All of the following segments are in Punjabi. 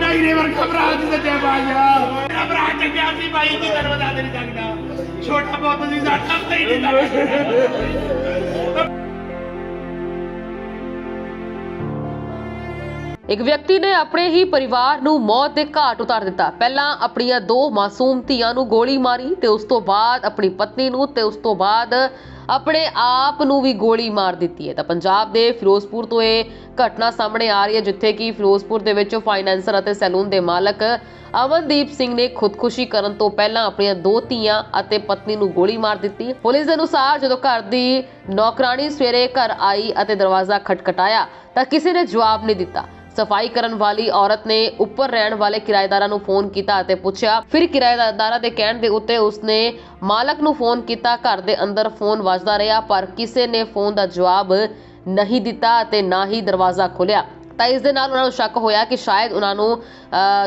ਸਾਡਾ ਹੀਰੇ ਵਰਗਾ ਭਰਾ ਸੀ ਸੱਚੇ ਪਾਤਸ਼ਾਹ ਮੇਰਾ ਭਰਾ ਚੰਗਿਆ ਸੀ ਬਾਈ ਜੀ, ਤੈਨੂੰ ਬਤਾ ਦੇ ਨਹੀਂ ਸਕਦਾ ਛੋਟਾ ਬਹੁਤ ਸੀ ਸਾਡਾ ਸਹੀ ਨਹੀਂ ਸਕਦਾ ਇੱਕ ਵਿਅਕਤੀ ਨੇ ਆਪਣੇ ਹੀ ਪਰਿਵਾਰ ਨੂੰ ਮੌਤ ਦੇ ਘਾਟ ਉਤਾਰ ਦਿੱਤਾ। ਪਹਿਲਾਂ ਆਪਣੀਆਂ ਦੋ ਮਾਸੂਮ ਧੀਆਂ ਨੂੰ ਗੋਲੀ ਮਾਰੀ ਤੇ ਉਸ ਤੋਂ ਬਾਅਦ ਆਪਣੀ ਪਤਨੀ ਨੂੰ ਤੇ ਉਸ ਤੋਂ ਬਾਅਦ ਆਪਣੇ ਆਪ ਨੂੰ ਵੀ ਗੋਲੀ ਮਾਰ ਦਿੱਤੀ ਹੈ। ਤਾਂ ਪੰਜਾਬ ਦੇ ਫਿਰੋਜ਼ਪੁਰ ਤੋਂ ਇਹ ਘਟਨਾ ਸਾਹਮਣੇ ਆ ਰਹੀ ਹੈ, ਜਿੱਥੇ ਕਿ ਫਿਰੋਜ਼ਪੁਰ ਦੇ ਵਿੱਚ ਫਾਈਨੈਂਸਰ ਅਤੇ ਸੈਲੂਨ ਦੇ ਮਾਲਕ ਅਮਨਦੀਪ ਸਿੰਘ ਨੇ ਖੁਦਕੁਸ਼ੀ ਕਰਨ ਤੋਂ ਪਹਿਲਾਂ ਆਪਣੀਆਂ ਦੋ ਧੀਆਂ ਅਤੇ ਪਤਨੀ ਨੂੰ ਗੋਲੀ ਮਾਰ ਦਿੱਤੀ। ਪੁਲਿਸ ਦੇ ਅਨੁਸਾਰ ਜਦੋਂ ਘਰ ਦੀ ਨੌਕਰਾਨੀ ਸਵੇਰੇ ਘਰ ਆਈ ਅਤੇ ਦਰਵਾਜ਼ਾ ਖਟਖਟਾਇਆ ਤਾਂ ਕਿਸੇ ਨੇ ਜਵਾਬ ਨਹੀਂ ਦਿੱਤਾ। ਸਫ਼ਾਈ ਕਰਨ ਵਾਲੀ ਔਰਤ ਨੇ ਉੱਪਰ ਰਹਿਣ ਵਾਲੇ ਕਿਰਾਏਦਾਰਾਂ ਨੂੰ ਫੋਨ ਕੀਤਾ ਅਤੇ ਪੁੱਛਿਆ, ਫਿਰ ਕਿਰਾਏਦਾਰਾਂ ਦੇ ਕਹਿਣ ਦੇ ਉੱਤੇ ਉਸਨੇ ਮਾਲਕ ਨੂੰ ਫੋਨ ਕੀਤਾ, ਘਰ ਦੇ ਅੰਦਰ ਫੋਨ ਵੱਜਦਾ ਰਿਹਾ, ਪਰ ਕਿਸੇ ਨੇ ਫੋਨ ਦਾ ਜਵਾਬ ਨਹੀਂ ਦਿੱਤਾ ਅਤੇ ਨਾ ਹੀ ਦਰਵਾਜ਼ਾ ਖੋਲ੍ਹਿਆ। ਤਾਂ ਇਸ ਦੇ ਨਾਲ ਉਹਨਾਂ ਨੂੰ ਸ਼ੱਕ ਹੋਇਆ ਕਿ ਸ਼ਾਇਦ ਉਹਨਾਂ ਨੂੰ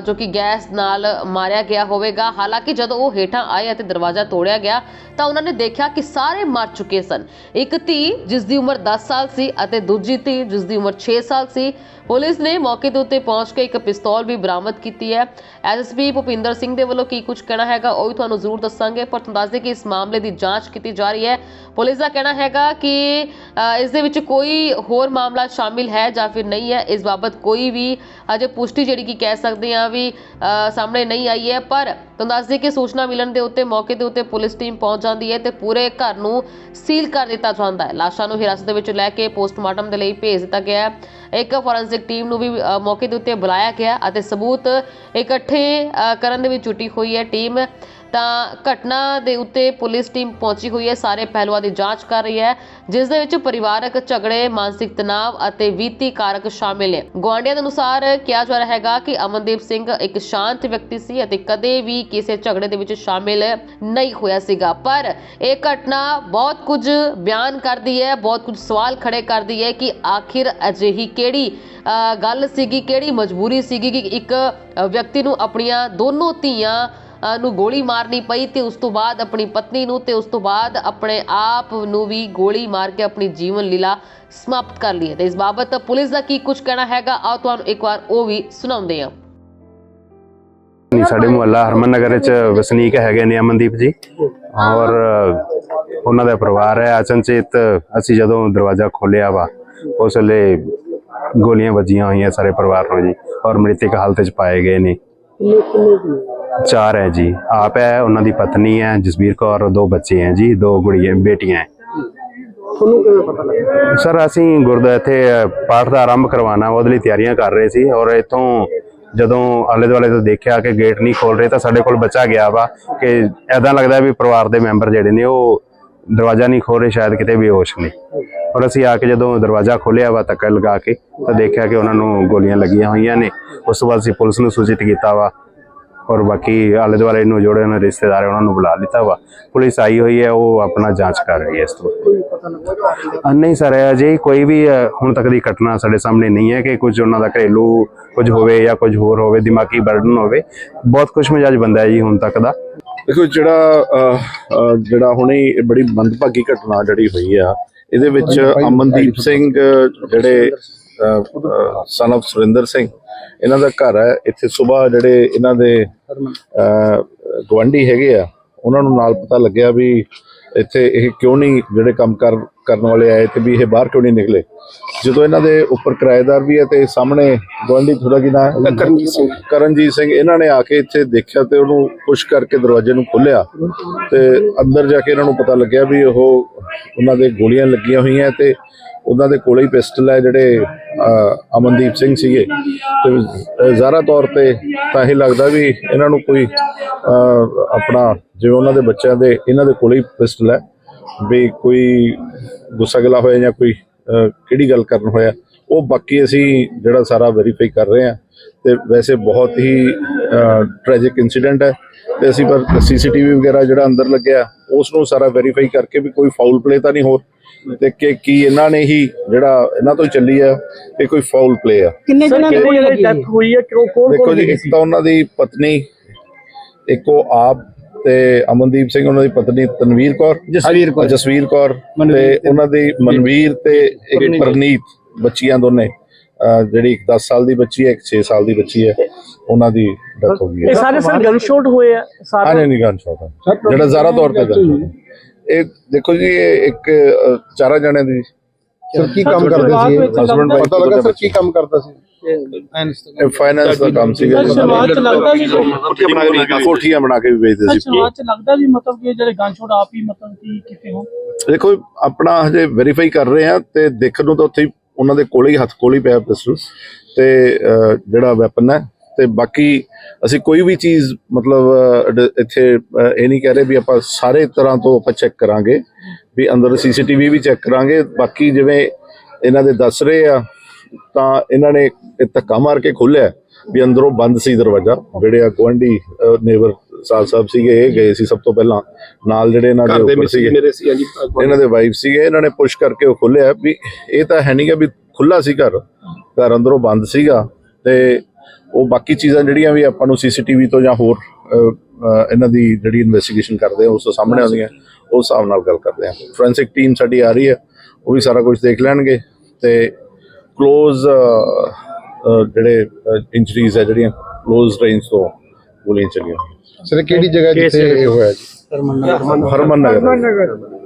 ਜੋ ਕਿ ਗੈਸ ਨਾਲ ਮਾਰਿਆ ਗਿਆ ਹੋਵੇਗਾ। ਹਾਲਾਂਕਿ ਜਦੋਂ ਉਹ ਹੇਠਾਂ ਆਏ ਅਤੇ ਦਰਵਾਜ਼ਾ ਤੋੜਿਆ ਗਿਆ, ਤਾਂ ਉਹਨਾਂ ਨੇ ਦੇਖਿਆ ਕਿ ਸਾਰੇ ਮਰ ਚੁੱਕੇ ਸਨ। ਇੱਕ ਧੀ, ਜਿਸ ਦੀ ਉਮਰ 10 ਸਾਲ ਸੀ ਅਤੇ ਦੂਜੀ ਧੀ, ਜਿਸ ਦੀ ਉਮਰ 6 ਸਾਲ ਸੀ, ਪੁਲਿਸ ਨੇ ਮੌਕੇ ਦੇ ਉੱਤੇ ਪਹੁੰਚ ਕੇ ਇੱਕ ਪਿਸਤੌਲ ਵੀ ਬਰਾਮਦ ਕੀਤੀ ਹੈ। ਐਸਐਸਪੀ ਭੁਪਿੰਦਰ ਸਿੰਘ ਦੇ ਵੱਲੋਂ ਕੀ ਕੁਝ ਕਹਿਣਾ ਹੈਗਾ, ਉਹ ਵੀ ਤੁਹਾਨੂੰ ਜ਼ਰੂਰ ਦੱਸਾਂਗੇ, ਪਰ ਤੁਹਾਨੂੰ ਦੱਸ ਦੇ ਕਿ ਇਸ ਮਾਮਲੇ ਦੀ ਜਾਂਚ ਕੀਤੀ ਜਾ ਰਹੀ ਹੈ। ਪੁਲਿਸ ਦਾ ਕਹਿਣਾ ਹੈਗਾ ਕਿ ਇਸ ਦੇ ਵਿੱਚ ਕੋਈ ਹੋਰ ਮਾਮਲਾ ਸ਼ਾਮਿਲ ਹੈ ਜਾਂ ਫਿਰ ਨਹੀਂ ਹੈ, ਇਸ ਬਾਬਤ ਕੋਈ ਵੀ ਅਜੇ ਪੁਸ਼ਟੀ ਜਿਹੜੀ ਕਿ ਕਹਿ ਸਕਦੇ ਆ ਵੀ ਸਾਹਮਣੇ ਨਹੀਂ ਆਈ ਹੈ, ਪਰ ਤੁਹਾਨੂੰ ਦੱਸ ਦੇ ਕਿ ਸੂਚਨਾ ਮਿਲਣ ਦੇ ਉੱਤੇ, ਮੌਕੇ ਦੇ ਉੱਤੇ ਪੁਲਿਸ ਟੀਮ ਪਹੁੰਚ ਜਾਂਦੀ ਹੈ ਤੇ ਪੂਰੇ ਘਰ ਨੂੰ ਸੀਲ ਕਰ ਦਿੱਤਾ ਜਾਂਦਾ ਹੈ। ਲਾਸ਼ਾਂ ਨੂੰ ਹਿਰਾਸਤ ਦੇ ਵਿੱਚ ਲੈ ਕੇ ਪੋਸਟਮਾਰਟਮ ਦੇ ਲਈ ਭੇਜ ਦਿੱਤਾ ਗਿਆ ਹੈ। ਇੱਕ ਫੋਰੈਂਸਿਕ ਟੀਮ ਨੂੰ ਵੀ ਮੌਕੇ ਦੇ ਉੱਤੇ ਬੁਲਾਇਆ ਗਿਆ ਅਤੇ ਸਬੂਤ ਇਕੱਠੇ ਕਰਨ ਦੇ ਵਿੱਚ ਜੁਟੀ ਹੋਈ ਹੈ। ਟੀਮ ਤਾਂ ਘਟਨਾ ਦੇ ਉੱਤੇ ਪੁਲਿਸ ਟੀਮ ਪਹੁੰਚੀ ਹੋਈ ਹੈ, ਸਾਰੇ ਪਹਿਲੂਆਂ ਦੀ ਜਾਂਚ ਕਰ ਰਹੀ ਹੈ, ਜਿਸ ਦੇ ਵਿੱਚ ਪਰਿਵਾਰਕ ਝਗੜੇ, ਮਾਨਸਿਕ ਤਣਾਅ ਅਤੇ ਵਿੱਤੀ ਕਾਰਕ ਸ਼ਾਮਿਲ ਨੇ ਗੁਆਂਢੀਆਂ ਦੇ ਅਨੁਸਾਰ ਕਿਹਾ ਜਾ ਰਿਹਾ ਹੈਗਾ ਕਿ ਅਮਨਦੀਪ ਸਿੰਘ ਇੱਕ ਸ਼ਾਂਤ ਵਿਅਕਤੀ ਸੀ ਅਤੇ ਕਦੇ ਵੀ ਕਿਸੇ ਝਗੜੇ ਦੇ ਵਿੱਚ ਸ਼ਾਮਿਲ ਨਹੀਂ ਹੋਇਆ ਸੀਗਾ। ਪਰ ਇਹ ਘਟਨਾ ਬਹੁਤ ਕੁਝ ਬਿਆਨ ਕਰਦੀ ਹੈ, ਬਹੁਤ ਕੁਝ ਸਵਾਲ ਖੜੇ ਕਰਦੀ ਹੈ ਕਿ ਆਖਿਰ ਅਜਿਹੀ ਕਿਹੜੀ ਗੱਲ ਸੀਗੀ, ਕਿਹੜੀ ਮਜਬੂਰੀ ਸੀਗੀ ਕਿ ਇੱਕ ਵਿਅਕਤੀ ਨੂੰ ਆਪਣੀਆਂ ਦੋਨੋਂ ਧੀਆਂ ਨੂੰ ਗੋਲੀ ਮਾਰਨੀ ਪਈ ਤੇ ਉਸ ਤੋਂ ਬਾਅਦ ਆਪਣੀ ਪਤਨੀ ਨੂੰ ਤੇ ਉਸ ਤੋਂ ਬਾਅਦ ਆਪਣੇ ਆਪ ਨੂੰ ਵੀ ਗੋਲੀ ਮਾਰ ਕੇ ਆਪਣੀ ਜੀਵਨ ਲੀਲਾ ਸਮਾਪਤ ਕਰ ਲਈ ਹੈ। ਤੇ ਇਸ ਬਾਬਤ ਪੁਲਿਸ ਦਾ ਕੀ ਕੁਝ ਕਹਿਣਾ ਹੈਗਾ, ਆਓ ਤੁਹਾਨੂੰ ਇੱਕ ਵਾਰ ਉਹ ਵੀ ਸੁਣਾਉਂਦੇ ਹਾਂ। ਨਹੀਂ, ਸਾਡੇ ਮੁਹੱਲਾ ਹਰਮਨ ਨਗਰ ਵਿੱਚ ਵਸਨੀਕ ਹੈਗੇ ਨੇ ਅਮਨਦੀਪ ਜੀ। ਔਰ ਉਹਨਾਂ ਦਾ ਪਰਿਵਾਰ ਹੈ। ਅਚਨਚੇਤ ਅਸੀਂ ਜਦੋਂ ਦਰਵਾਜ਼ਾ ਖੋਲਿਆ ਵਾ, ਉਸ ਵੇਲੇ ਗੋਲੀਆਂ ਵੱਜੀਆਂ ਹੋਈਆਂ ਸਾਰੇ ਪਰਿਵਾਰ ਨੂੰ ਜੀ, ਔਰ ਮ੍ਰਿਤਕ ਹਾਲਤ ਵਿੱਚ ਪਾਏ ਗਏ ਨੇ। ਚਾਰ ਹੈ ਜੀ। ਆਪ ਹੈ ਉਹਨਾਂ ਦੀ ਪਤਨੀ ਹੈ ਜਸਬੀਰ ਕੌਰ ਔਰ ਦੋ ਬੱਚੇ ਹੈ ਜੀ ਦੋ ਗੁੜੀਆਂ ਬੇਟੀਆਂ ਹੈ। ਤੁਹਾਨੂੰ ਕਿਵੇਂ ਪਤਾ ਲੱਗਿਆ? ਸਰ ਅਸੀਂ ਗੁਰਦੁਆਰਾ ਇੱਥੇ ਪਾਠ ਦਾ ਆਰੰਭ ਕਰਵਾਉਣਾ ਉਹਦੇ ਲਈ ਤਿਆਰੀਆਂ ਕਰ ਰਹੇ ਸੀ ਔਰ ਇੱਥੋਂ ਜਦੋਂ ਆਲੇ ਦੁਆਲੇ ਤੋਂ ਦੇਖਿਆ ਕਿ ਗੇਟ ਨਹੀਂ ਖੋਲ ਰਹੇ ਤਾਂ ਸਾਡੇ ਕੋਲ ਬੱਚਾ ਗਿਆ ਵਾ ਕਿ ਐਦਾਂ ਲੱਗਦਾ ਵੀ ਪਰਿਵਾਰ ਦੇ ਮੈਂਬਰ ਜਿਹੜੇ ਨੇ ਉਹ ਦਰਵਾਜ਼ਾ ਨਹੀਂ ਖੋਲ ਰਹੇ ਸ਼ਾਇਦ ਕਿਤੇ ਬੇਹੋਸ਼ ਨੇ। ਔਰ ਅਸੀਂ ਆ ਕੇ ਜਦੋਂ ਦਰਵਾਜ਼ਾ ਖੋਲ੍ਹਿਆ ਵਾ ਧੱਕਾ ਲਗਾ ਕੇ ਤਾਂ ਦੇਖਿਆ ਕਿ ਉਹਨਾਂ ਨੂੰ ਗੋਲੀਆਂ ਲੱਗੀਆਂ ਹੋਈਆਂ ਨੇ। ਉਸ ਤੋਂ ਬਾਅਦ ਅਸੀਂ ਪੁਲਿਸ ਨੂੰ ਸੂਚਿਤ ਕੀਤਾ ਵਾ ਔਰ ਬਾਕੀ ਆਲੇ ਦੁਆਲੇ ਨੂੰ ਜੋੜੇ ਉਹਨਾਂ ਰਿਸ਼ਤੇਦਾਰ ਉਹਨਾਂ ਨੂੰ ਬੁਲਾ ਲਿੱਤਾ ਵਾ। ਪੁਲਿਸ ਆਈ ਹੋਈ ਹੈ ਉਹ ਆਪਣਾ ਜਾਂਚ ਕਰ ਰਹੀ ਹੈ ਇਸ ਤੋਂ। ਕੋਈ ਪਤਾ ਲੱਗਾ ਅ, ਨਹੀਂ ਸਰ ਅਜੇ ਕੋਈ ਵੀ ਅ, ਹੁਣ ਤੱਕ ਦੀ ਘਟਨਾ ਸਾਡੇ ਸਾਹਮਣੇ ਨਹੀਂ ਹੈ ਕਿ ਕੁਝ ਉਹਨਾਂ ਦਾ ਘਰੇਲੂ ਕੁਝ ਹੋਵੇ ਜਾਂ ਕੁਝ ਹੋਰ ਹੋਵੇ ਦਿਮਾਗੀ ਬਰਡਨ ਹੋਵੇ। ਬਹੁਤ ਖੁਸ਼ ਮਿਜਾਜ ਬੰਦਾ ਹੈ ਜੀ ਹੁਣ ਤੱਕ ਦਾ। ਦੇਖੋ ਜਿਹੜਾ ਅਹ, ਅਹ, ਜਿਹੜਾ ਹੁਣੇ ਹੀ ਬੜੀ ਮੰਦਭਾਗੀ ਘਟਨਾ ਜਿਹੜੀ ਹੋਈ ਆ ਇਹਦੇ ਵਿੱਚ ਅਮਨਦੀਪ ਸਿੰਘ ਜਿਹੜੇ ਸਨ of ਸੁਰਿੰਦਰ ਸਿੰਘ। ਇਹਨਾਂ ਦਾ ਘਰ ਹੈ ਇੱਥੇ ਸਵੇਰ ਜਿਹੜੇ ਇਹਨਾਂ ਦੇ ਗਵਾਂਢੀ ਹੈਗੇ ਆ ਉਹਨਾਂ ਨੂੰ ਨਾਲ ਪਤਾ ਲੱਗਿਆ ਵੀ ਇੱਥੇ ਇਹ ਕਿਉਂ ਨਹੀਂ ਜਿਹੜੇ ਕੰਮ ਕਰ ਕਰਨ ਵਾਲੇ ਆਏ ਤੇ ਵੀ ਇਹ ਬਾਹਰ ਕਿਉਂ ਨਹੀਂ ਨਿਕਲੇ। ਜਦੋਂ ਇਹਨਾਂ ਦੇ ਉੱਪਰ ਕਿਰਾਏਦਾਰ ਵੀ ਹੈ ਤੇ ਸਾਹਮਣੇ ਗਵਾਂਢੀ ਥੋੜਾ ਜਿਹਾ ਕਰਨਜੀਤ ਸਿੰਘ। ਕਰਨਜੀਤ ਸਿੰਘ ਇਹਨਾਂ ਨੇ ਆ ਕੇ ਇੱਥੇ ਦੇਖਿਆ ਤੇ ਉਹਨੂੰ ਪੁਸ਼ ਕਰਕੇ ਦਰਵਾਜ਼ੇ ਨੂੰ ਖੋਲ੍ਹਿਆ ਤੇ ਅੰਦਰ ਜਾ ਕੇ ਇਹਨਾਂ ਨੂੰ ਪਤਾ ਲੱਗਿਆ ਵੀ ਉਹ ਉਹਨਾਂ ਦੇ ਗੋਲੀਆਂ ਲੱਗੀਆਂ ਹੋਈਆਂ ਤੇ ਉਹਨਾਂ ਦੇ ਕੋਲੇ ਹੀ ਪਿਸਟਲ ਹੈ ਜਿਹੜੇ ਅਮਨਦੀਪ ਸਿੰਘ ਸੀਗੇ। ਤੇ ਅਹ, ਤੌਰ ਤੇ ਤਾਂ ਇਹ ਲੱਗਦਾ ਵੀ ਇਹਨਾਂ ਨੂੰ ਕੋਈ ਆਪਣਾ ਜਿਵੇਂ ਉਹਨਾਂ ਦੇ ਬੱਚਿਆਂ ਦੇ ਇਹਨਾਂ ਦੇ ਕੋਲੇ ਹੀ ਪਿਸਟਲ ਹੈ ਵੀ ਕੋਈ ਗੁੱਸਾ ਗਿਲਾ ਹੋਇਆ ਜਾਂ ਕੋਈ ਕਿਹੜੀ ਗੱਲ ਕਰਨ ਹੋਇਆ। ਉਹ ਬਾਕੀ ਅਸੀਂ ਜਿਹੜਾ ਸਾਰਾ ਵੈਰੀਫਾਈ ਕਰ ਰਹੇ ਹਾਂ ਤੇ ਵੈਸੇ ਬਹੁਤ ਹੀ ਟ੍ਰੈਜਿਕ ਇਨਸੀਡੈਂਟ ਹੈ। ਤੇ ਅਸੀਂ ਪਰ ਸੀਸੀਟੀਵੀ ਵਗੈਰਾ ਜਿਹੜਾ ਅੰਦਰ ਲੱਗਿਆ ਉਸ ਨੂੰ ਸਾਰਾ ਵੈਰੀਫਾਈ ਕਰਕੇ ਵੀ ਕੋਈ ਫਾਊਲ ਪਲੇ ਤਾਂ ਨਹੀਂ ਹੋਰ ਤੇ ਕਿ ਕੀ ਇਹਨਾਂ ਨੇ ਹੀ ਜਿਹੜਾ ਇਹਨਾਂ ਤੋਂ ਚੱਲੀ ਆ ਕਿ ਕੋਈ ਫਾਉਲ ਪਲੇ ਆ। ਕਿੰਨੇ ਜਣਾਂ ਦੀ ਕੋਈ ਡੈਥ ਹੋਈ ਹੈ ਕਿਉਂ ਕੌਣ ਦੇਖੋ ਕੌਣ ਜੀ ਇੱਕ ਤਾਂ ਉਹਨਾਂ ਦੀ ਪਤਨੀ ਇੱਕ ਆਪ ਤੇ ਅਮਨਦੀਪ ਸਿੰਘ ਉਹਨਾਂ ਦੀ ਪਤਨੀ ਤਨਵੀਰ ਕੌਰ। ਜਸਵੀਰ ਕੌਰ। ਜਸਵੀਰ ਕੌਰ ਮਨਵੀਰ ਤੇ ਉਹਨਾਂ ਦੀ ਮਨਵੀਰ ਤੇ ਇੱਕ ਪਰਨੀਤ। ਬੱਚੀਆਂ ਦੋਨੇ। ਅਹ ਜਿਹੜੀ ਇੱਕ 10 ਸਾਲ ਦੀ ਬੱਚੀ ਹੈ ਇੱਕ 6 ਸਾਲ ਦੀ ਬੱਚੀ ਹੈ ਉਹਨਾਂ ਦੀ ਡੈਥ ਹੋ ਗਈ ਇਹ ਹੈ ਸਾਰੇ ਸਰ ਗਨ ਸ਼ਾਟ ਹੋਏ ਆ ਸਾਰੇ? ਨਹੀਂ ਨਹੀਂ ਗਨ ਸ਼ਾਟ ਜਿਹੜਾ ਜ਼ਾਰਾ ਤੌਰ ਤੇ gun shot ਹੈ। ਇਹ ਦੇਖੋ ਜੀ ਇਹ ਇੱਕ ਚਾਰਾਂ ਜਣਿਆਂ ਦੀ ਸਰ ਕੀ ਕੰਮ ਕਰਦੇ ਸੀ? ਇਹ? ਹਸਬੰਡ ਵਾਈਫ ਪਤਾ ਲੱਗਾ ਸਰ ਕੀ ਕੰਮ ਕਰਦਾ ਸੀ? ਇਹ ਫਾਈਨਾਂਸ ਦਾ ਕੰਮ ਸੀਗਾ ਸਰ, ਸ਼ੁਰੂਆਤ 'ਚ ਲੱਗਦਾ ਵੀ ਕੋਠੀਆਂ ਬਣਾ ਕੇ ਵੀ ਵੇਚਦੇ ਸੀ। ਸ਼ੁਰੂਆਤ ਚ ਲੱਗਦਾ ਵੀ ਮਤਲਬ ਕਿ ਜਿਹੜੇ ਗਨ ਸ਼ਾਟ ਆਪ ਹੀ ਮਤਲਬ ਕਿ ਕਿਤੇ ਹੋ ਦੇਖੋ ਆਪਣਾ ਹਜੇ ਵੈਰੀਫਾਈ ਕਰ ਰਹੇ ਆ ਤੇ ਦੇਖਣ ਨੂੰ ਤਾਂ ਉੱਥੇ ਹੀ ਉਹਨਾਂ ਦੇ ਕੋਲੇ ਹੀ ਹੱਥ ਕੋਲੇ ਹੀ ਪਿਆ ਪਿਸਟਲ। ਤੇ ਅਹ, ਜਿਹੜਾ ਵੈਪਨ ਹੈ ਤੇ ਬਾਕੀ ਅਸੀਂ ਕੋਈ ਵੀ ਚੀਜ਼ ਮਤਲਬ ਇੱਥੇ ਇਹ ਨਹੀਂ ਕਹਿ ਰਹੇ ਵੀ ਆਪਾਂ ਸਾਰੇ ਤਰ੍ਹਾਂ ਤੋਂ ਆਪਾਂ ਚੈੱਕ ਕਰਾਂਗੇ ਵੀ ਅੰਦਰ ਸੀਸੀਟੀਵੀ ਵੀ ਚੈੱਕ ਕਰਾਂਗੇ। ਬਾਕੀ ਜਿਵੇਂ ਇਹਨਾਂ ਦੇ ਦੱਸ ਰਹੇ ਆ ਤਾਂ ਇਹਨਾਂ ਨੇ ਧੱਕਾ ਮਾਰ ਕੇ ਖੋਲਿਆ ਵੀ ਅੰਦਰੋਂ ਬੰਦ ਸੀ ਦਰਵਾਜ਼ਾ। ਜਿਹੜੇ ਆ ਗੁਆਂਢੀ ਨੇਬਰ ਸਾਲ ਸਾਹਿਬ ਸੀਗੇ ਇਹ ਗਏ ਸੀ ਸਭ ਤੋਂ ਪਹਿਲਾਂ। ਨਾਲ ਜਿਹੜੇ ਇਹਨਾਂ ਦੇ ਉੱਪਰ ਸੀਗੇ ਇਹਨਾਂ ਦੇ ਵਾਈਫ ਸੀਗੇ ਇਹਨਾਂ ਨੇ ਪੁਸ਼ ਕਰਕੇ ਉਹ ਖੋਲਿਆ ਵੀ ਇਹ ਤਾਂ ਹੈ ਨਹੀਂਗਾ ਵੀ ਖੁੱਲਾ ਸੀ ਘਰ। ਘਰ ਅੰਦਰੋਂ ਬੰਦ ਸੀਗਾ ਤੇ ਉਹ ਬਾਕੀ ਚੀਜ਼ਾਂ ਜਿਹੜੀਆਂ ਵੀ ਆਪਾਂ ਨੂੰ ਸੀਸੀਟੀਵੀ ਤੋਂ ਜਾਂ ਹੋਰ ਇਹਨਾਂ ਦੀ ਜਿਹੜੀ ਇਨਵੈਸਟੀਗੇਸ਼ਨ ਕਰਦੇ ਆ ਉਸ ਤੋਂ ਸਾਹਮਣੇ ਆਉਂਦੀਆਂ ਉਸ ਹਿਸਾਬ ਨਾਲ ਗੱਲ ਕਰਦੇ ਆ। ਫੋਰੈਂਸਿਕ ਟੀਮ ਸਾਡੀ ਆ ਰਹੀ ਹੈ ਉਹ ਵੀ ਸਾਰਾ ਕੁਝ ਦੇਖ ਲੈਣਗੇ ਤੇ ক্লোਜ਼ ਜਿਹੜੇ ਇੰਜਰੀਜ਼ ਹੈ ਜਿਹੜੀਆਂ ক্লোਜ਼ ਰੇਂਜ ਤੋਂ ਗੋਲੀਆਂ ਚੱਲੀਆਂ। ਸਰ ਕਿਹੜੀ ਜਗ੍ਹਾ ਜਿੱਥੇ ਇਹ ਹੋਇਆ ਜੀ? ਹਰਮਨ ਨਗਰ। ਹਰਮਨ ਨਗਰ।